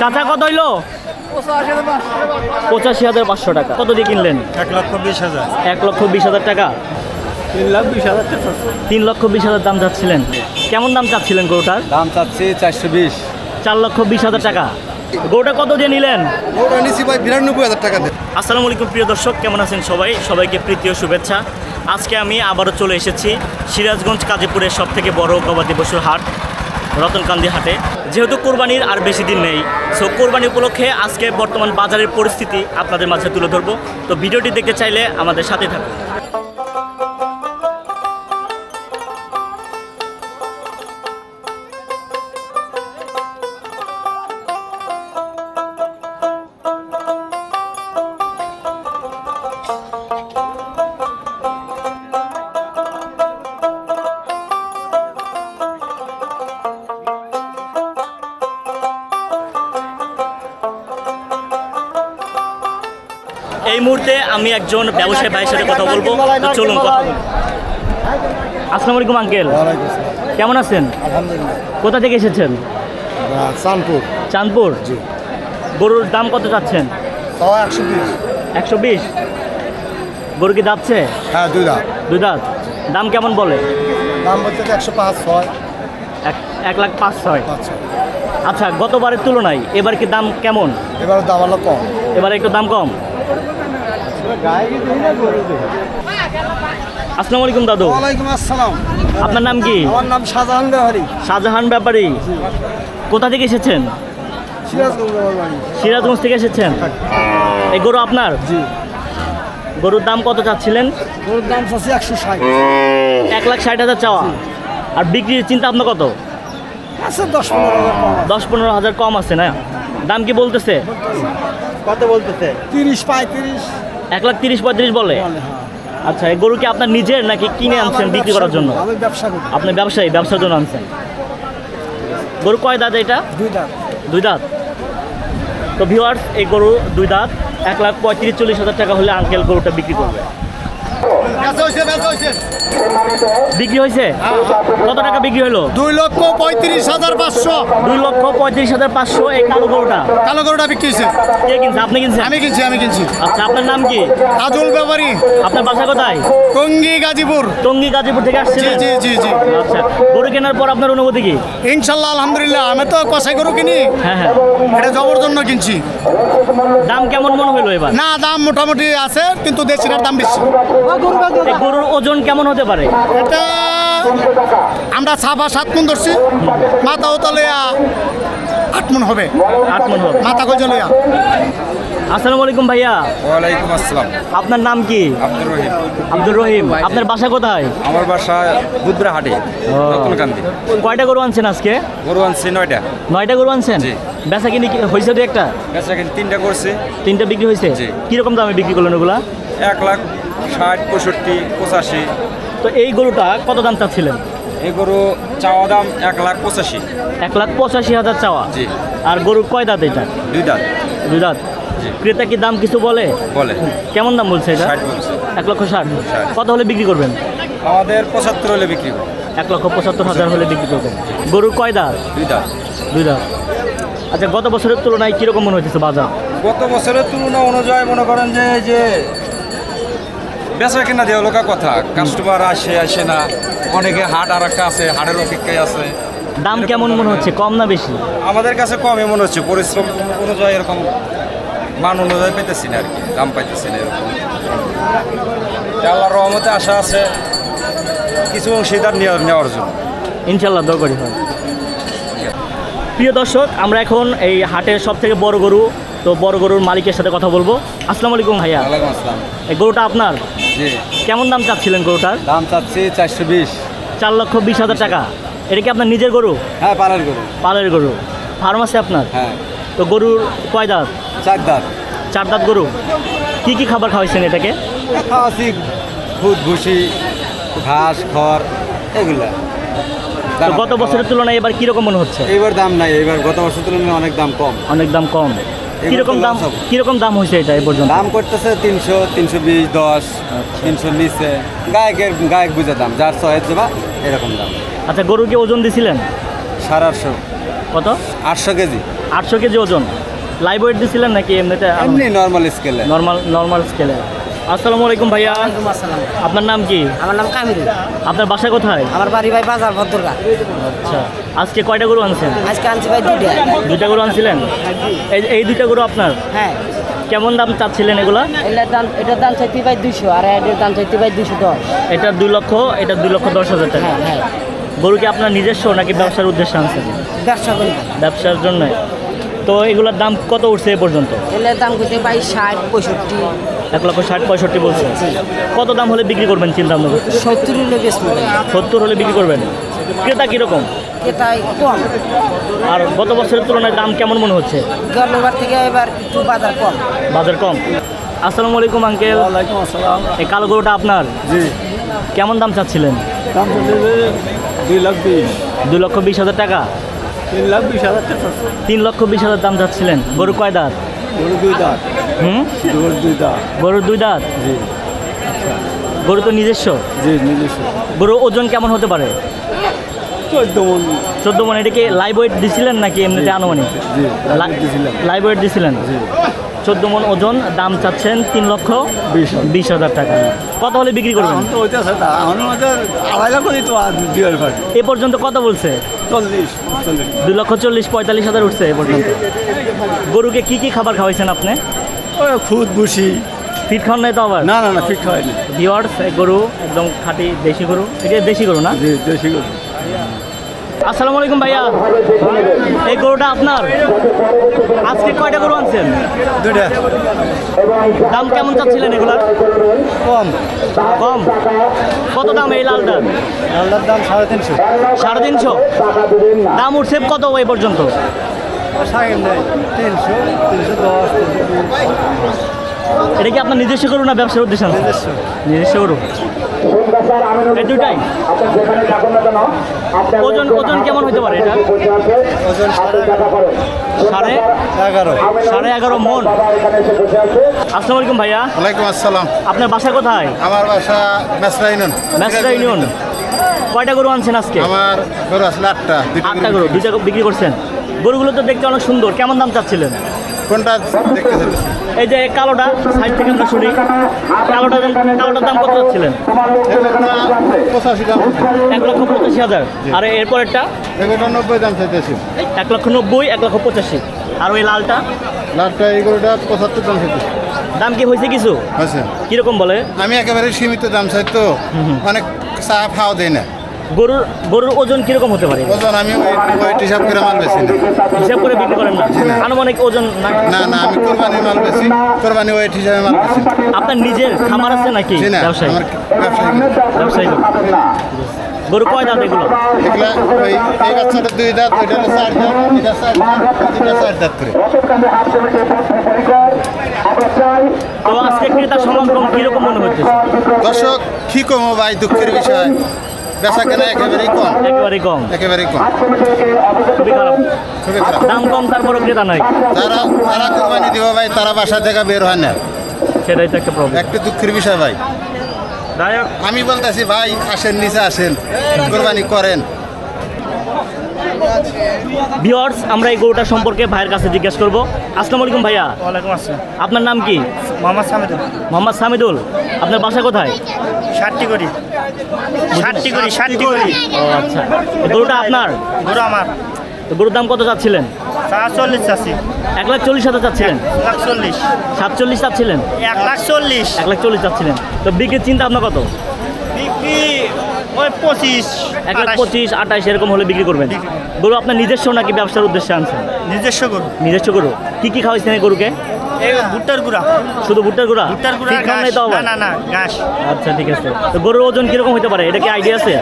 চাচা কত হইল? পঁচাশি হাজার পাঁচশো টাকা। কত দিয়ে কিনলেন? এক লক্ষ বিশ হাজার। এক লক্ষ বিশ হাজার টাকা। তিন লাখ বিশ হাজার টাকা তিন লক্ষ বিশ হাজার দাম চাচ্ছিলেন। কেমন দাম চাচ্ছিলেন গরুটার? দাম চাচ্ছি চারশো বিশ। চার লক্ষ বিশ হাজার টাকা। গরুটা কত দিয়ে নিলেন? ওটা নিচ্ছি ভাই বিরানব্বই হাজার টাকা দেন আসসালামু আলাইকুম প্রিয় দর্শক কেমন আছেন সবাই? সবাইকে প্রীতি ও শুভেচ্ছা। আজকে আমি আবারও চলে এসেছি সিরাজগঞ্জ কাজীপুরের সব থেকে বড় গবাদি পশুর হাট। রতনকান্দি হাটে। যেহেতু কোরবানির আর বেশি দিন নেই সো কোরবানি উপলক্ষে আজকে বর্তমান বাজারের পরিস্থিতি আপনাদের মাঝে তুলে ধরবো। তো ভিডিওটি দেখতে চাইলে আমাদের সাথে থাকুন। মুহূর্তে আমি একজন ব্যবসায়ী ভাইয়ের সাথে কথা বলব। তো চলুন কথা আসসালামু আলাইকুম আঙ্কেল। কেমন আছেন? কোথা থেকে এসেছেন? চাঁদপুর। চাঁদপুর? গরুর দাম কত চাচ্ছেন? একশো বিশ। একশো বিশ? গরু কি দাচ্ছে হ্যাঁ দুই লাখ দুই দাঁত। দাম কেমন বলে? দাম বলছে একশো পাঁচ ছয়। এক লাখ পাঁচ ছয়। আচ্ছা গতবারের তুলনায় এবার কি দাম কেমন? এবার দাম হলো কম। এবার একটু দাম কম? আসসালামু আলাইকুম দাদু। ওয়ালাইকুম আসসালাম। আপনার নাম কি? আমার নাম শাহজাহান বেহারি। শাহজাহান ব্যাপারী। কোথা থেকে এসেছেন? সিরাজগঞ্জ থেকে এসেছেন? এই গরু আপনার? জি। গরুর দাম কত চাচ্ছিলেন? ওর দাম আছে একশো ষাট। এক লাখ ষাট হাজার চাওয়া। আর বিক্রির চিন্তা আপনার কত? আছে দশ পনেরো হাজার দশ পনেরো হাজার কম আছে না? দাম কি বলতেছে। কত বলতেছে? তিরিশ পঁয়ত্রিশ। এক লাখ তিরিশ পঁয়ত্রিশ বলে? হ্যাঁ। আচ্ছা এই গরু কি আপনার নিজের নাকি কিনে আনছেন বিক্রি করার জন্য? করি, আমি ব্যবসা করি। আপনি ব্যবসায়ী ব্যবসার জন্য আনছেন। গরু কয় দাঁত এটা? দুই দাঁত। দুই দাঁত। তো ভিওয়ার্স এই গরু দুই দাঁত এক লাখ পঁয়ত্রিশ চল্লিশ হাজার টাকা হলে আঙ্কেল গরুটা বিক্রি করবে। বিক্রি হয়েছে? কত টাকা বিক্রি হলো? দুই লক্ষ পঁয়ত্রিশ হাজার পাঁচশো। দুই লক্ষ পঁয়ত্রিশ হাজার পাঁচশো এই কালো গরুটা। কালো গরুটা বিক্রি হয়েছে। কে কিনছে? আপনি কিনছেন? আমি কিনছি আমি কিনছি। আচ্ছা আপনার নাম কি? আজল ব্যাপারী। আপনার বাসা কোথায়? টঙ্গি গাজীপুর। টঙ্গী গাজীপুর থেকে জি জি জি জি। আচ্ছা গরু কেনার পর আপনার অনুভূতি কি? ইনশাল্লাহ আলহামদুলিল্লাহ আমি তো কষাই গরু কিনি। হ্যাঁ হ্যাঁ। এটা জবর জন্য কিনছি। দাম কেমন মনে হলো এবার? না দাম মোটামুটি আছে কিন্তু দেশিটার দাম বেশি। গরুর ওজন কেমন হতে পারে। এটা আমরা ছাপা সাত মন ধরছি। মাথা ওতলে আট মন হবে। আট মন হবে। মাথা কইজে লইয়া। আসসালামু আলাইকুম ভাইয়া। ওয়ালাইকুম আসসালাম। আপনার নাম কি? আব্দুর রহিম। আব্দুর রহিম। আপনার বাসা কোথায়? আমার বাসা বুধরাহাটে রতনকান্দি। কয়টা গরু আনছেন আজকে? গরু আনছি নয়টা। নয়টা গরু আনছেন? জি। বেচা কিনি কি- হয়েছে দু একটা? বেচা কিন্তু তিনটা করছে। তিনটা বিক্রি হয়েছে জি। কীরকম দামে বিক্রি করলেন ওগুলা? এক লাখ ষাট পঁয়ষট্টি পঁচাশি। তো এই গরুটা কত দাম চাচ্ছিলেন? এই গরু চাওয়া দাম এক লাখ পঁচাশি। এক লাখ পঁচাশি হাজার চাওয়া? জি। আর গরুর কয় দাঁত এটা? দুই দাঁত। দুই দাঁত। ক্রেতা কি দাম কিছু বলে? বলে। কেমন দাম বলছে এটা? এক লক্ষ ষাট। কত হলে বিক্রি করবেন? আমাদের পঁচাত্তর হলে বিক্রি করব। এক লক্ষ পঁচাত্তর হাজার হলে বিক্রি করবেন। গরুর কয় দাঁত? দুই দাঁত। দুই দাঁত। আচ্ছা গত বছরের তুলনায় কীরকম মনে হচ্ছে বাজার? গত বছরের তুলনা অনুযায়ী মনে করেন যে যে বেচা কেনা দেওয়া লোকা কথা। কাস্টমার আসে আসে না। অনেকে হাট আর একটা আছে হাটের অপেক্ষায় আছে। দাম কেমন মনে হচ্ছে? কম না বেশি? আমাদের কাছে কমই মনে হচ্ছে। পরিশ্রম অনুযায়ী এরকম মান অনুযায়ী পেতেছি না আর কি। দাম পাইতেছি না এরকম। তা আল্লাহর রহমতে আশা আছে কিছু অংশীদার নেওয়ার নেওয়ার জন্য। ইনশাল্লাহ দোয়া করি হয়। প্রিয় দর্শক আমরা এখন এই হাটের সব থেকে বড় গরু তো বড় গরুর মালিকের সাথে কথা বলব। আসসালামু আলাইকুম ভাইয়া। ওয়ালাইকুম আসসালাম। এই গরুটা আপনার? জি। কেমন দাম চাচ্ছিলেন গরুটার? দাম চাচ্ছি চারশো বিশ। চার লক্ষ বিশ হাজার টাকা। এটা কি আপনার নিজের গরু? হ্যাঁ পালার গরু। পালের গরু। ফার্ম আছে আপনার? হ্যাঁ। তো গরুর কয় দাঁত? চার দাঁত। চার দাঁত গরু। কি কি খাবার খাওয়াইছেন এটাকে? খাওয়াছি খুদ ভুসি ঘাস খড় এগুলা। তো গত বছরের তুলনায় এবার কীরকম মনে হচ্ছে? এবার দাম নাই। এবার গত বছরের তুলনায় অনেক দাম কম। অনেক দাম কম। কীরকম দাম কীরকম দাম হয়েছে এটা এ পর্যন্ত? দাম করতেছে তিনশো তিনশো বিশ দশ তিনশো নিচে। গায়কের গায়ক বুঝে দাম যার ছয় যাবা এরকম দাম। আচ্ছা গরু কি ওজন দিছিলেন? সাড়ে আটশো। কত? আটশো কেজি। আটশো কেজি ওজন। লাইভ ওয়েট দিছিলেন নাকি এমনিতে? এমনি নর্মাল স্কেলে নর্মাল নর্মাল স্কেলে আসসালামু আলাইকুম ভাইয়া। আসসালাম। আপনার নাম কি? আমার নাম কামিল। আপনার বাসা কোথায়? আমার বাড়ি ভাই বাজার ভদ্রগা। আচ্ছা। আজকে কয়টা গরু আনছেন? আজকে আনছি ভাই দুইটা। দুইটা গরু আনছিলেন? এই এই দুইটা গরু আপনার? হ্যাঁ। কেমন দাম চাচ্ছিলেন এগুলো? এটার দাম এটার দাম চাইতে ভাই দুইশো আর এটার দাম চাইতে ভাই দুইশো দশ। এটা দুই লক্ষ এটা দুই লক্ষ দশ হাজার টাকা। হ্যাঁ হ্যাঁ। গরু কি আপনার নিজস্ব নাকি ব্যবসার উদ্দেশ্যে আনছেন? ব্যবসা করি। ব্যবসার জন্য তো এগুলোর দাম কত উঠছে এ পর্যন্ত? এটার দাম করতে ভাই ষাট পঁয়ষট্টি। এক লক্ষ ষাট পঁয়ষট্টি বলছে। কত দাম হলে বিক্রি করবেন চিন্তা ভাবনা সত্তর হলে সত্তর হলে বিক্রি করবেন? ক্রেতা কীরকম? এটাই কম। আর গত বছরের তুলনায় দাম কেমন মনে হচ্ছে? গতবার থেকে এবার একটু বাজার কম। বাজার কম। আসসালামু আলাইকুম আঙ্কেল। ওয়ালাইকুম আসসালাম। এই কালো গরুটা আপনার? জি। কেমন দাম চাচ্ছিলেন? দাম দুই লাখ বিশ। দুই লক্ষ বিশ হাজার টাকা? তিন লাখ বিশ হাজার টাকা তিন লক্ষ বিশ হাজার দাম চাচ্ছিলেন। গরু কয় দাঁত? গরু দুই দাঁত। হুম? গরু দুই দাঁত। গরুর দুই দাঁত? জি। গরু তো নিজস্ব? জি নিজস্ব। গরু ওজন কেমন হতে পারে? চোদ্দ মন। চোদ্দ মানে এটা লাইভ ওয়েট দিছিলেন নাকি এমনিতে আনুমানিক? লাইভ ওয়েট দিছিলেন? চোদ্দ মন ওজন দাম চাচ্ছেন তিন লক্ষ বিশ হাজার। টাকা। কত হলে বিক্রি করবেন? এ পর্যন্ত কত বলছে? দুই লক্ষ চল্লিশ পঁয়তাল্লিশ হাজার উঠছে এ পর্যন্ত। গরুকে কি কি খাবার খাওয়াইছেন আপনি? খুদ ফিট খাওয়ান নাই তো আবার? না না না ঠিক হয়নি ভিওয়ার্স গরু একদম খাঁটি দেশি গরু। এটা দেশি গরু না? জি দেশি গরু। আসসালামু আলাইকুম ভাইয়া। এই গরুটা আপনার? আজকে কয়টা গরু আনছেন? দুইটা। দাম কেমন চাচ্ছিলেন এগুলার? কম। কম? কত দাম এই লালটার আল্লাহর দাম সাড়ে তিনশো। সাড়ে তিনশো? দাম উঠছে কত এই পর্যন্ত? নেই তিনশো তিনশো দশ এটা কি আপনার নিজস্ব করুন না ব্যবসার উদ্দেশ্যে? নিজস্ব। নিজস্ব গরু। এই দুটাই ওজন ওজন কেমন হতে পারে এটা? ওজন সাড়ে এগারো। সাড়ে এগারো মন। আসসালামু আলাইকুম ভাইয়া। ওয়ালাইকুম আসসালাম। আপনার বাসা কোথায়? আমার বাসা মেসরা ইউনিয়ন। ম্যাচটা ইউনিয়ন। কয়টা গরু আনছেন আজকে? আমার গরু আসলে আটটা। আটটা গরু দুইটা বিক্রি করছেন। গরুগুলো তো দেখতে অনেক সুন্দর। কেমন দাম চাচ্ছিলেন? কোনটা দেখতে এই যে কালোটা সাইড থেকে আমরা শুনি। কালোটা কালোটার দাম কত চাচ্ছিলেন? পঁচাশি দাম। এক লক্ষ পঁচাশি হাজার। আর এরপরেরটা এগুলোটা নব্বই দাম চাইতেছি। এক লক্ষ নব্বই এক লক্ষ পঁচাশি। আর ওই লালটা? লাটটা এই গরুটা পঁচাত্তর দাম চাইতেছি। দাম কি হয়েছে কিছু? কীরকম বলে? আমি একেবারে সীমিত দাম চাই তো। অনেক চা খাওয়া দেয় না। গরুর গরুর ওজন কীরকম হতে পারে? ওজন আমি ওয়েট হিসাব করে মাল বেশি না। হিসাব করে বিক্রি করেন না? আনুমানিক ওজন না? না না আমি কোরবানির মাল বেশি কোরবানি ওয়েট হিসাবে মাল বেশি আপনার নিজের খামার আছে নাকি? ব্যবসায়ী? ব্যবসায়ী। গরু কয় দাঁত এগুলো? এগুলা ওই এই বাচ্চাটা দুই দাঁত ওইটা হলো চার দাঁত এটা চার দাঁত এটা চার দাঁত করে। তো আজকে ক্রেতার সমাগম কীরকম মনে হচ্ছে? দর্শক কি কমো ভাই দুঃখের বিষয়। বেচা কেনা একেবারেই কম। একেবারে কম। একেবারেই কম। খুবই খারাপ। খুবই খারাপ। দাম কম তারপরও ক্রেতা নাই। তারা তারা কোরবানি দিব ভাই তারা বাসা থেকে বের হয় না। সেটাই তো একটা প্রবলেম একটা দুঃখের বিষয় ভাই। আমি বলতেছি ভাই আসেন নিচে আসেন। কোরবানি করেন। ভিওয়ার্স আমরা এই গরুটা সম্পর্কে ভাইয়ের কাছে জিজ্ঞেস করব। আসসালামু আলাইকুম ভাইয়া। ওয়ালাইকুম আসসালাম। আপনার নাম কি? মোহাম্মদ সামিদুল। মোহাম্মদ সামিদুল। আপনার বাসা কোথায়? ষাটটি করি ষাটটি করি ষাটটি করি ও আচ্ছা। গরুটা আপনার? গরু আমার। তো গরুর দাম কত চাচ্ছিলেন? চল্লিশ চাষি এক লাখ চল্লিশ হাজার চাচ্ছিলেন? লাখ চল্লিশ সাতচল্লিশ চাচ্ছিলেন? এক লাখ চল্লিশ। এক লাখ চল্লিশ চাচ্ছিলেন। তো বিক্রির চিন্তা আপনার কত? বিক্রি ওই পঁচিশ এক লাখ পঁচিশ আঠাশ এরকম হলে বিক্রি করবেন। গরু আপনার নিজস্ব নাকি ব্যবসার উদ্দেশ্যে আনছেন? নিজস্ব গরু। নিজস্ব গরু। কি কি খাওয়াইছেন এই গরুকে? ভুট্টার গুড়া। শুধু ভুট্টার গুঁড়া? ভুট্টার গুড়া আবার? না না ঘাস। আচ্ছা ঠিক আছে। তো গরুর ওজন কীরকম হতে পারে? এটা কি আইডিয়া আছে?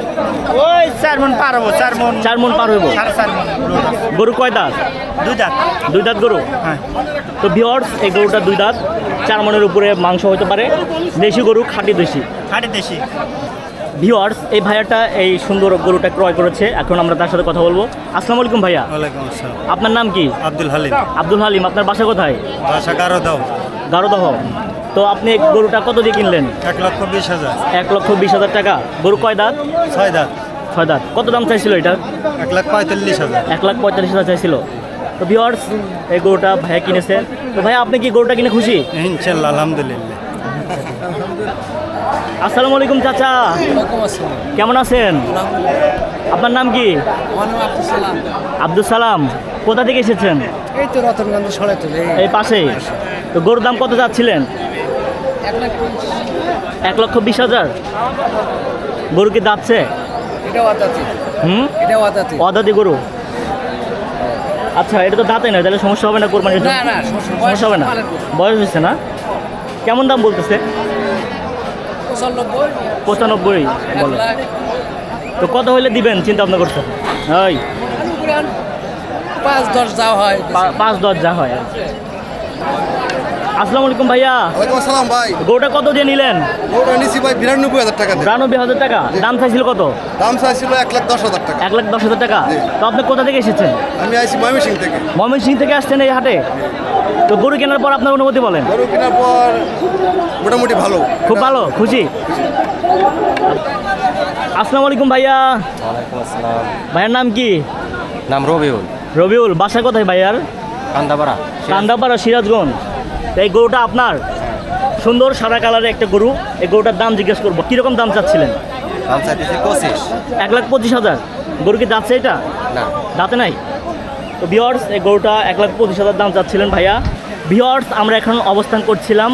ওই চার মন পার হব চার মন চার মন পার হইব? সাড়ে চার মন গরু কয় দাঁত? দুই দাঁত। দুই দাঁত গরু? হ্যাঁ। তো ভিওর্স এই গরুটা দুই দাঁত। চার মনের উপরে মাংস হতে পারে। দেশি গরু খাঁটি দেশি। খাটি দেশি। ভিওয়ার্স এই ভাইয়াটা এই সুন্দর গরুটা ক্রয় করেছে। এখন আমরা তার সাথে কথা বলব। আসসালামু আলাইকুম ভাইয়া। আপনার নাম কি? আব্দুল হালিম। আব্দুল হালিম আপনার বাসা কোথায়? বাসা কারও দাও গারোদহ। তো আপনি গরুটা কত দিয়ে কিনলেন? এক লক্ষ বিশ হাজার। এক লক্ষ বিশ হাজার টাকা। গরু কয় দাঁত? ছয় দাঁত। ছয় দাঁত। কত দাম চাইছিল এটার এক লাখ পঁয়তাল্লিশ হাজার। এক লাখ পঁয়তাল্লিশ হাজার চাইছিল। তো ভিওর্স এই গরুটা ভাইয়া কিনেছে। তো ভাইয়া আপনি কি গরুটা কিনে খুশি? ইনশাল্লাহ আলহামদুলিল্লাহ। আসসালামু আলাইকুম চাচা। কেমন আছেন? আপনার নাম কি? আব্দুল সালাম। কোথা থেকে এসেছেন? এই তো রতনগঞ্জ তুলে এই পাশে। তো গরুর দাম কত যাচ্ছিলেন? এক লক্ষ বিশ হাজার? গরু কি দাঁতছে? হুম? এটা গরু। আচ্ছা এটা তো দাঁতে নয় তাহলে সমস্যা হবে না কোরবানির জন্য? না না সমস্যা হবে না? বয়স হয়েছে না? কেমন দাম বলতেছে? পঁচানব্বই। বলে। তো কত হইলে দিবেন চিন্তা ভাবনা করছেন ওই পাঁচ দশ যাওয়া হয়। পাঁচ দশ যা হয়। আসসালামু আলাইকুম ভাইয়া। ওয়ালাইকুম আসসালাম ভাই। গরুটা কত দিয়ে নিলেন? ওটা নিছি ভাই বিরানব্বই হাজার টাকা দিয়ে। বিরানব্বই হাজার টাকা? দাম চাইছিল কত? দাম চাইছিল এক লাখ দশ হাজার টাকা। এক লাখ দশ হাজার টাকা? তো আপনি কোথা থেকে এসেছেন? আমি আইছি ময়মনসিং থেকে। ময়মনসিং থেকে আসছেন এই হাটে? তো গরু কেনার পর আপনার অনুমতি বলেন। গরু কেনার পর মোটামুটি ভালো। খুব ভালো? খুশি? আসসালামু আলাইকুম ভাইয়া। ভাইয়ার নাম কি? নাম রবিউল। রবিউল বাসা কোথায় ভাইয়ার? কান্দাপাড়া কান্দাপাড়া সিরাজগঞ্জ। এই গরুটা আপনার? সুন্দর সাদা কালারের একটা গরু। এই গরুটার দাম জিজ্ঞেস করব কীরকম দাম চাচ্ছিলেন? দাম চাইতেছি পঁচিশ। এক লাখ পঁচিশ হাজার। গরু কি দাঁতছে এটা? না। দাঁতে নাই? তো বিয়ার্স এই গরুটা এক লাখ পঁচিশ হাজার দাম চাচ্ছিলেন ভাইয়া। বিয়ার্স আমরা এখন অবস্থান করছিলাম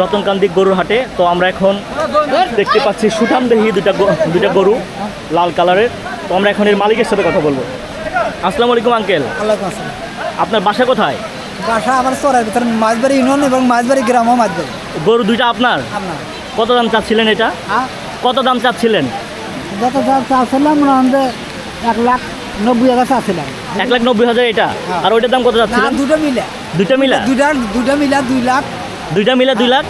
রতনকান্দি গরুর হাটে। তো আমরা এখন দেখতে পাচ্ছি সুঠাম দেহি দুটা দুটা গরু লাল কালারের। তো আমরা এখন এর মালিকের সাথে কথা বলব। আসসালামু আলাইকুম আঙ্কেল। আপনার বাসা কোথায়? বাসা আমার চরের ভিতরে মাছবাড়ি ইউনিয়ন এবং মাছবাড়ি গ্রামও মাছবাড়ি গরু দুইটা আপনার? কত দাম চাচ্ছিলেন এটা? হ্যাঁ? কত দাম চাচ্ছিলেন? যত দাম চাচ্ছিলাম মনে হয় এক লাখ নব্বই হাজার চাচ্ছিলাম। এক লাখ নব্বই হাজার এটা? আর ওইটার দাম কত না চাচ্ছিলেন দুটো মিলে। দুইটা মিলা? দুটা দুটা মিলে দুই লাখ দুইটা মিলে দুই লাখ?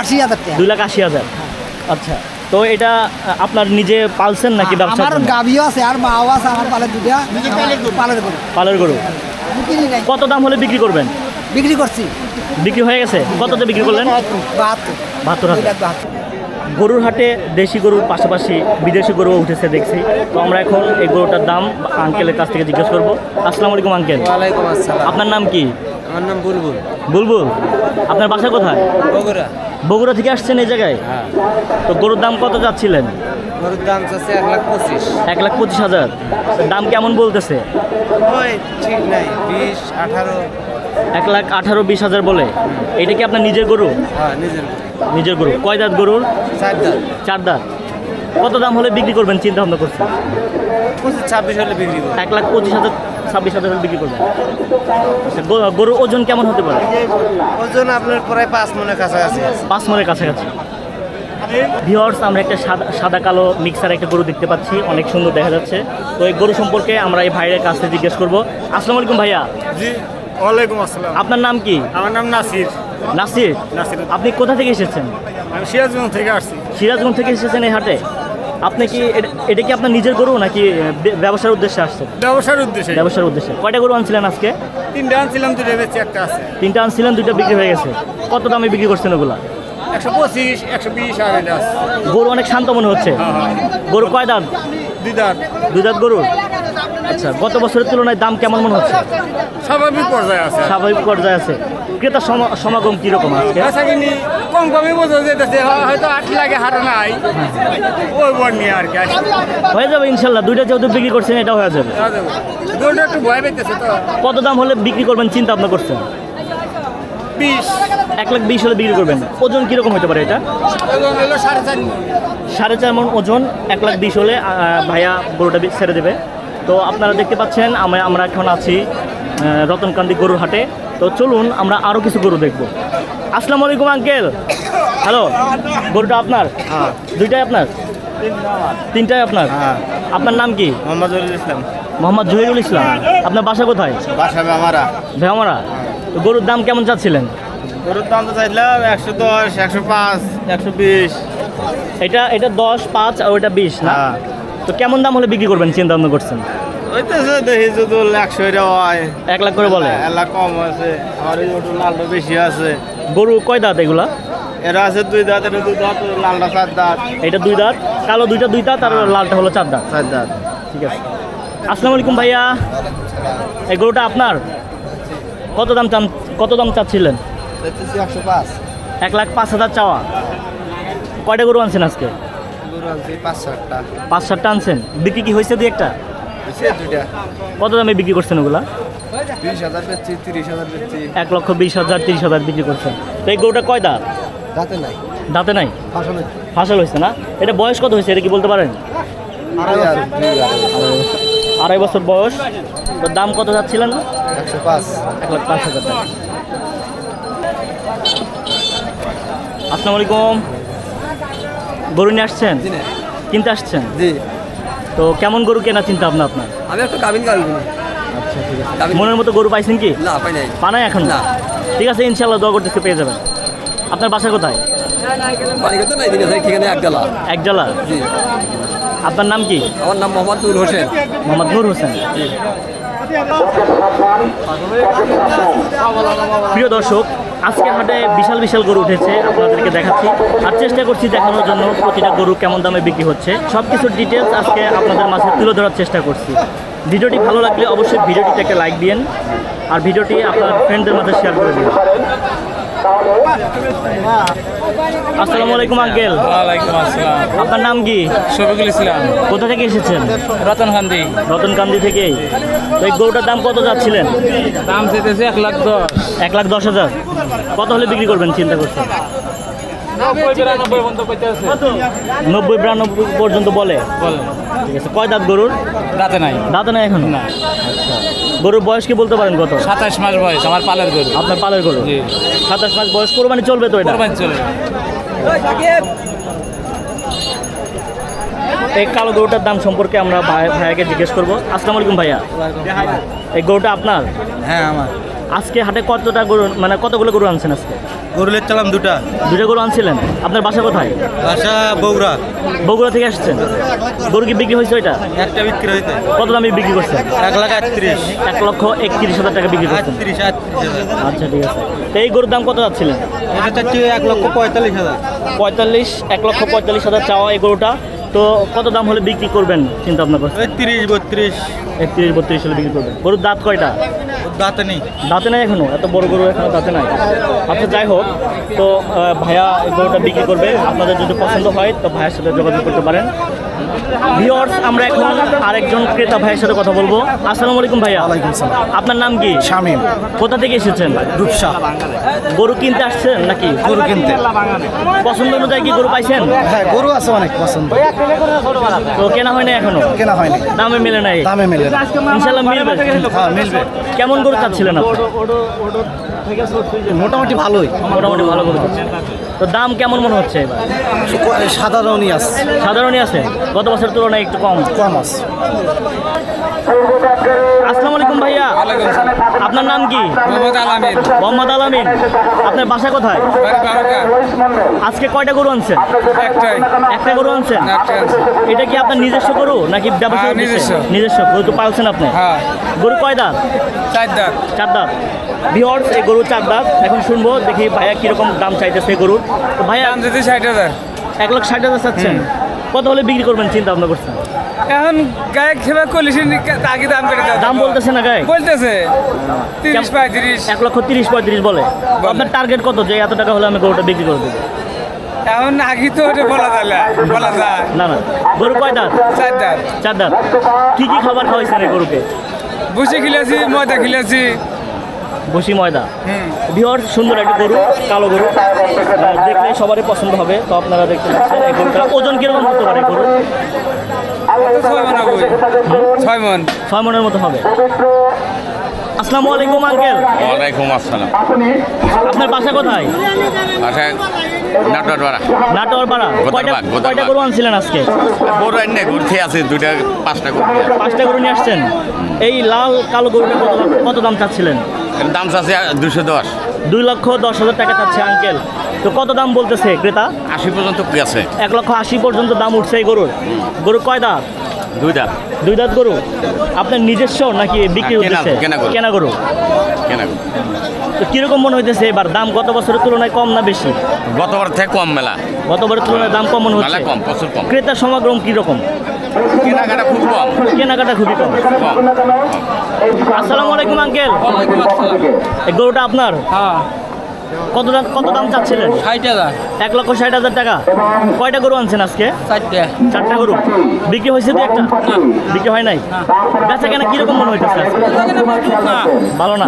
আশি হাজার দুই লাখ আশি হাজার। আচ্ছা তো এটা আপনার নিজে পালছেন নাকি ব্যবসা আমার গাভিও আছে আর মাও আছে আমার পালে দুটা পালের গরু? পালের গরু। কত দাম হলে বিক্রি করবেন? বিক্রি করছি। বিক্রি হয়ে গেছে? কততে বিক্রি করলেন? বাহাত্তর। গরুর হাটে দেশি গরুর পাশাপাশি বিদেশি গরু উঠেছে দেখছি। তো আমরা এখন এই গরুটার দাম আঙ্কেলের কাছ থেকে জিজ্ঞেস করব। আসসালামু আলাইকুম আঙ্কেল। আপনার নাম কি? আমার নাম বুলবুল। বুলবুল আপনার বাসা কোথায়? বগুড়া। বগুড়া থেকে আসছেন এই জায়গায়? হ্যাঁ। তো গরুর দাম কত যাচ্ছিলেন? গরুর দাম চাচ্ছে এক লাখ পঁচিশ। এক লাখ পঁচিশ হাজার। দাম কেমন বলতেছে? ওই ঠিক নাই বিশ আঠারো। এক লাখ আঠারো বিশ হাজার বলে। এটা কি আপনার নিজের গরু? হ্যাঁ নিজের নিজের গরু। কয় দাঁত গরুর? চার দাম চার দাঁত। কত দাম হলে বিক্রি করবেন চিন্তা ভাবনা করছেন? পঁচিশ ছাব্বিশ হলে বিক্রি করব। এক লাখ পঁচিশ হাজার ছাব্বিশ হাজার হলে বিক্রি করবেন। আচ্ছা, গরুর ওজন কেমন হতে পারে? ওজন আপনার প্রায় পাঁচ মনে কাছাকাছি পাঁচ মনের কাছাকাছি। ভিওর্স আমরা একটা সাদা সাদা কালো মিক্সার একটা গরু দেখতে পাচ্ছি অনেক সুন্দর দেখা যাচ্ছে। তো এই গরু সম্পর্কে আমরা এই ভাইয়ের কাছ থেকে জিজ্ঞেস করব। আসসালামু আলাইকুম ভাইয়া। জি ওয়ালাইকুম আসসালাম। আপনার নাম কি? আমার নাম নাসির। নাসির? নাসির। আপনি কোথা থেকে এসেছেন? আমি সিরাজগঞ্জ থেকে আসছি। সিরাজগঞ্জ থেকে এসেছেন এই হাটে? আপনি কি এটা- কি আপনার নিজের গরু নাকি ব্যবসার উদ্দেশ্যে আসছেন? ব্যবসার উদ্দেশ্যে। ব্যবসার উদ্দেশ্যে। কয়টা গরু আনছিলেন আজকে? তিনটা আনছিলাম দুটো বেশি একটা আছে। তিনটা আনছিলেন দুইটা বিক্রি হয়ে গেছে। কত দামে বিক্রি করছেন ওগুলা? একশো পঁচিশ একশো বিশ আর গরু অনেক শান্ত মনে হচ্ছে। গরু কয় দাঁত? দিদার দুই দাঁত গরু? আচ্ছা গত বছরের তুলনায় দাম কেমন মনে হচ্ছে? স্বাভাবিক পর্যায়ে আছে। স্বাভাবিক পর্যায়ে আছে। ক্রেতার সমা- সমাগম কীরকম কিনি কম কমই বোঝা যেতেছে হয়তো আট লাগে হারে নাই। ওই বর নিয়ে আর কি হয়ে যাবে ইনশাল্লাহ দুইটা যেহেতু বিক্রি করছেন এটা হয়ে যাবে। দুটো একটু ভয় পেতেছে তো। কত দাম হলে বিক্রি করবেন চিন্তা ভাবনা করছেন? বিশ। এক লাখ বিশ হলে বিক্রি করবেন। ওজন কীরকম হতে পারে এটা? সাড়ে চার মন। ওজন এক লাখ বিশ হলে ভাইয়া গরুটা ছেড়ে দেবে। তো আপনারা দেখতে পাচ্ছেন আমরা এখন আছি রতনকান্দি গরুর হাটে। তো চলুন আমরা আরও কিছু গরু দেখব। আসসালামু আলাইকুম আঙ্কেল। হ্যালো গরুটা আপনার? দুইটাই আপনার? তিনটাই আপনার? আপনার নাম কি? মোহাম্মদ জহিরুল ইসলাম। মোহাম্মদ জহিরুল ইসলাম। আপনার বাসা কোথায়? বাসা আমারা ভেমারা। তো গরুর দাম কেমন চাচ্ছিলেন? গরুর দাম তো চাইলাম একশো দশ একশো পাঁচ একশো বিশ। এটা এটা দশ পাঁচ আর ওইটা বিশ না? হ্যাঁ। তো কেমন দাম হলে বিক্রি করবেন চিন্তা ভাবনা করছেন? তো সে দেখি যদি একশো হয়। এক লাখ করে বলে? কম আছে। আর এই ওটু লালটা বেশি আছে। গরু কয় দাঁত এগুলা? এরা আছে দুই দাঁত এটা দুই দাঁত লালটা চার দাঁত। এটা দুই দাঁত কালো দুইটা দুই দাঁত আর লালটা হলো চার দাঁত। চার দাঁত। ঠিক আছে। আসসালামু আলাইকুম ভাইয়া। এই গরুটা আপনার? কত দাম চান কত দাম চাচ্ছিলেন? একশো পাঁচ। এক লাখ পাঁচ হাজার চাওয়া। কয়টা গরু আনছেন আজকে? গরু আনছি পাঁচ সাতটা। পাঁচ সাতটা আনছেন। বিক্রি কি হয়েছে দুই একটা? কত দামে বিক্রি করছেন ওগুলা? বিশ হাজার বেচছি তিরিশ হাজার বেচছি। এক লক্ষ বিশ হাজার তিরিশ হাজার বিক্রি করছেন। তো এই গরুটা কয় দাঁত? দাঁতে নাই। দাঁতে নাই? আসলে ফাঁসল হয়েছে না? এটা বয়স কত হয়েছে এটা কি বলতে পারেন? আড়াই বছর বয়স। তো দাম কত যাচ্ছিলেন একশো পাঁচ। এক লাখ পাঁচ হাজার টাকা। আসসালামু আলাইকুম। গরু নিয়ে আসছেন? কিনতে আসছেন? জি। তো কেমন গরু কেনা চিন্তা ভাবনা আপনার? আমি একটা কাবিন গাড়ি আচ্ছা ঠিক আছে। মনের মতো গরু পাইছেন কি? না পাই নাই। পানায় এখন? না। ঠিক আছে ইনশাল্লাহ দোয়া করতেছি পেয়ে যাবেন। আপনার বাসা কোথায়? আপনার নাম কি? আমার নাম মোহাম্মদ নুর হোসেন। মোহাম্মদ নূর হোসেন। প্রিয় দর্শক আজকে হাটে বিশাল বিশাল গরু উঠেছে আপনাদেরকে দেখাচ্ছি। আর চেষ্টা করছি দেখানোর জন্য প্রতিটা গরু কেমন দামে বিক্রি হচ্ছে। সব কিছুর ডিটেলস আজকে আপনাদের মাঝে তুলে ধরার চেষ্টা করছি। ভিডিওটি ভালো লাগলে অবশ্যই ভিডিওটিতে একটা লাইক দিন আর ভিডিওটি আপনার ফ্রেন্ডদের মাঝে শেয়ার করে দিন। আসসালামু আলাইকুম আঙ্কেল ওয়ালাইকুম আসসালাম। আপনার নাম কি? শফিকুল ইসলাম। কোথা থেকে এসেছেন? রতনকান্দি। রতনকান্দি থেকেই। তো এই গরুটার দাম কত যাচ্ছিলেন? দাম চেয়েছে এক লাখ দশ। এক লাখ দশ হাজার। কত হলে বিক্রি করবেন চিন্তা করছেন? নব্বই বিরানব্বই পর্যন্ত বলে? ঠিক আছে কয় দাঁত গরুর? রাতে নাই। দাঁতে নাই এখন? না। আচ্ছা। গরুর বয়স কি বলতে পারেন কত? সাতাশ মাস বয়স আমার পালের গরু। আপনার পালের গরু? সাতাশ মাস বয়স কোরবানি চলবে তো এটা? কোরবানি চলে এই কালো গরুটার দাম সম্পর্কে আমরা ভাই ভাইয়াকে জিজ্ঞেস করব। আসসালামু আলাইকুম ভাইয়া। এই গরুটা আপনার? হ্যাঁ আমার। আজকে হাটে কতটা গরু মানে কতগুলো গরু আনছেন আজকে? গরু লেচ্ছিলাম দুটা। দুটো গরু আনছিলেন। আপনার বাসা কোথায়? বাসা বগুড়া। বগুড়া থেকে আসছেন? গরু কি বিক্রি হয়েছে ওইটা? একটা বিক্রি হইতে কত দামে বিক্রি করছেন? এক লাখ আটত্রিশ। এক লক্ষ একত্রিশ হাজার টাকা বিক্রি করছেন। আচ্ছা ঠিক আছে। তো এই গরুর দাম কত যাচ্ছিলেন? এটা চাচ্ছি এক লক্ষ পঁয়তাল্লিশ হাজার। পঁয়তাল্লিশ এক লক্ষ পঁয়তাল্লিশ হাজার চাওয়া এই গরুটা। তো কত দাম হলে বিক্রি করবেন চিন্তা ভাবনা করছেন? একত্রিশ তিরিশ বত্রিশ। একত্রিশ বত্রিশ হলে বিক্রি করবেন। গরুর দাঁত কয়টা? দাঁতে নেই। দাঁতে নাই এখনও? এত বড় গরু এখনও দাঁতে নাই। আচ্ছা যাই হোক তো ভাইয়া গরুটা বিক্রি করবে। আপনাদের যদি পছন্দ হয় তো ভাইয়ের সাথে যোগাযোগ করতে পারেন। ভিওর্স আমরা এখন আরেকজন ক্রেতা ভাইয়ের সাথে কথা বলব। আসসালামু আলাইকুম ভাইয়া। আপনার নাম কি? শামীম। কোথা থেকে এসেছেন? রূপসা। গরু কিনতে আসছেন নাকি? গরু কিনতে। পছন্দ অনুযায়ী কি গরু পাইছেন? হ্যাঁ গরু আছে অনেক পছন্দ। তো কেনা হয় না এখনও? কেনা হয়নি দামে মেলে নাই? দামে মেলে না। ইনশাল্লাহ মিলবে। হ্যাঁ মিলবে। কেমন গরু চাচ্ছিলেন আপনি? মোটামুটি ভালোই। মোটামুটি ভালো গরু তো দাম কেমন মনে হচ্ছে এবার? সাধারণই আছে। সাধারণই আছে? গত বছরের তুলনায় একটু কম। কম আছে। আসসালামু আলাইকুম ভাইয়া। আপনার নাম কি? মোহাম্মদ আলামিন। মোহাম্মদ আলামিন। আপনার বাসা কোথায়? আজকে কয়টা গরু আনছেন? একটা গরু আনছেন? এটা কি আপনার নিজস্ব গরু নাকি ব্যবসা হ্যাঁ, নিজস্ব। নিজস্ব। গরু তো পালছেন আপনি? হ্যাঁ। গরু কয় দাঁত? চার দাঁত। চার দাঁত। ভিওর্স এই গরু চার দাঁত। এখন শুনব দেখি ভাইয়া কীরকম দাম চাইতেছে গরুর। তো ভাইয়া দাম যদি ষাট হাজার। এক লাখ ষাট হাজার চাচ্ছেন। কত হলে বিক্রি করবেন চিন্তা ভাবনা করছেন? এখন গায়ক সেবা করলিস আগে দাম করে দাম বলতেছে না গায়ে? বলতেছে তিরিশ পঁয়ত্রিশ। এক লক্ষ তিরিশ পঁয়ত্রিশ বলে। আপনার টার্গেট কত? যে এত টাকা হলে আমি গরুটা বিক্রি করে দেবো। এখন আগে তো ওটা বলা যায় না, বলা যায়। না না। গরু কয় দাঁত? চার দাঁত। চার দাঁত। কি কি খাবার খাওয়াইছেন গরুকে? বসে খেলেছি ময়দা খেলেছি বসি ময়দা। বিহর সুন্দর একটা গরু কালো গরু। দেখলে সবারই পছন্দ হবে। তো আপনারা দেখতে পাচ্ছেন এই গরুটা ওজন কীরকম হতে পারে গরু ছয় মন। ছয় মনের মতো হবে। আসসালামু আলাইকুম আঙ্কেল। ওয়ালাইকুম আসসালাম। আপনার বাসা কোথায়? কয়টা। কয়টা গরু আনছিলেন আজকে? ঘুরতে আছে দুইটা পাঁচটা আছে পাঁচটা গরু নিয়ে আসছেন। এই লাল কালো গরুটা কত দাম চাচ্ছিলেন? দাম আছে দুশো দশ। দুই লক্ষ দশ হাজার টাকা চাচ্ছে আঙ্কেল তো কত দাম বলতেছে ক্রেতা? আশি পর্যন্ত গেছে এক লক্ষ আশি পর্যন্ত দাম উঠছে এই গরুর। গরু কয় দাঁত? দুই দাঁত। দুই দাঁত গরু? আপনার নিজস্ব নাকি বিক্রি না, কেনা- গরু। কেনা গরু। তো কীরকম মনে হইতেছে এবার? দাম গত বছরের তুলনায় কম না বেশি? গতবার থেকে কম মেলা। গতবারের তুলনায় দাম কম মনে হচ্ছে। কম প্রচুর কম। ক্রেতার সমাগম কীরকম? কেনাকাটা খুব কম। কেনাকাটা খুবই কম। আসসালামু আলাইকুম আঙ্কেল। এই গরুটা আপনার? কত দাম কত দাম চাচ্ছিলেন? ষাট হাজার। এক লক্ষ ষাট হাজার টাকা। কয়টা গরু আনছেন আজকে? চারটে। চারটা গরু। বিক্রি হয়েছে তো একটা? বিক্রি হয় নাই? বেচা কেনা কীরকম মনে হইতেছে? ভালো না।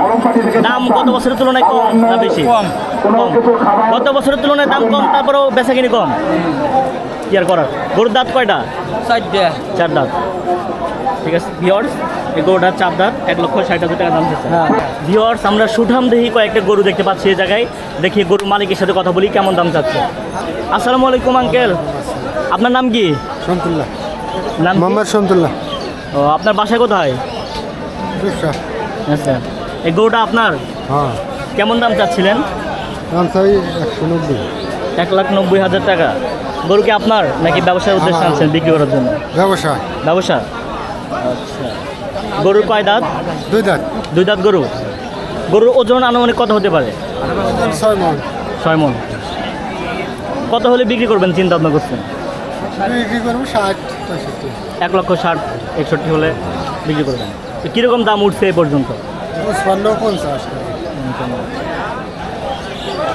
দাম গত বছরের তুলনায় কম না বেশি? কম। কম। গত বছরের তুলনায় দাম কম তারপরেও বেচা কিনি কম? কি আর করার। গরুর দাঁত কয়টা? চারটে চার দাঁত। ঠিক আছে ভিওর্স এই গরুটার চার দাঁত এক লক্ষ ষাট হাজার টাকা দাম দিচ্ছে। ভিওর্স আমরা সুঠাম দেখি কয়েকটা গরু দেখতে পাচ্ছি এই জায়গায়। দেখি গরু মালিকের সাথে কথা বলি কেমন দাম চাচ্ছে। আসসালামু আলাইকুম আঙ্কেল আপনার নাম কি? সন্তুল্লাহ নাম মোহাম্মদ সন্তুল্লাহ ও আপনার বাসা কোথায়? আচ্ছা এই গরুটা আপনার? হ্যাঁ। কেমন দাম চাচ্ছিলেন? দাম চাই একশো নব্বই। এক লাখ নব্বই হাজার টাকা। গরু কি আপনার নাকি ব্যবসার উদ্দেশ্যে। আনছেন বিক্রি করার জন্য? ব্যবসা। ব্যবসা? আচ্ছা। গরুর কয় দাঁত? দুই দাঁত। দুই দাঁত গরু। গরুর ওজন আনুমানিক কত হতে পারে? ছয় মন। ছয় মন। কত হলে বিক্রি করবেন চিন্তা ভাবনা করছেন? বিক্রি করব ষাট পঁয়ষট্টি। এক লক্ষ ষাট একষট্টি হলে বিক্রি করবেন। কীরকম দাম উঠছে এ পর্যন্ত? পঞ্চাশ।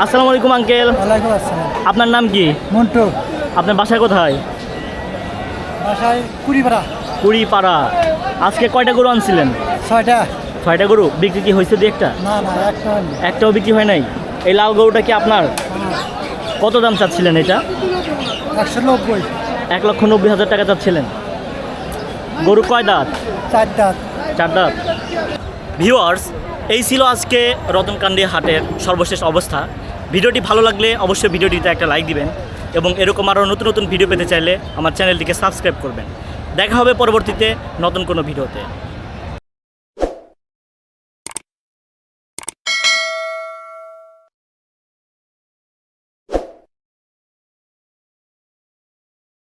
আসসালামু আলাইকুম আঙ্কেল। ওয়ালাইকুম আসসালাম। আপনার নাম কি? মন্টু। আপনার বাসা কোথায়? বাসায় কুড়িপাড়া। কুড়িপাড়া। আজকে কয়টা গরু আনছিলেন? ছয়টা। ছয়টা গরু। বিক্রি কি হয়েছে দু একটা? না না একটা একটাও বিক্রি হয় নাই? এই লাল গরুটা কি আপনার? কত দাম চাচ্ছিলেন এটা? একশো নব্বই। এক লক্ষ নব্বই হাজার টাকা চাচ্ছিলেন। গরু কয় দাঁত? চার দাঁত। চার দাঁত। ভিউয়ার্স এই ছিল আজকে রতনকান্দি হাটের সর্বশেষ অবস্থা। ভিডিওটি ভালো লাগলে অবশ্যই ভিডিওটিতে একটা লাইক দিবেন এবং এরকম আরও নতুন নতুন ভিডিও পেতে চাইলে আমার চ্যানেলটিকে সাবস্ক্রাইব করবেন। দেখা হবে পরবর্তীতে নতুন কোনো ভিডিওতে।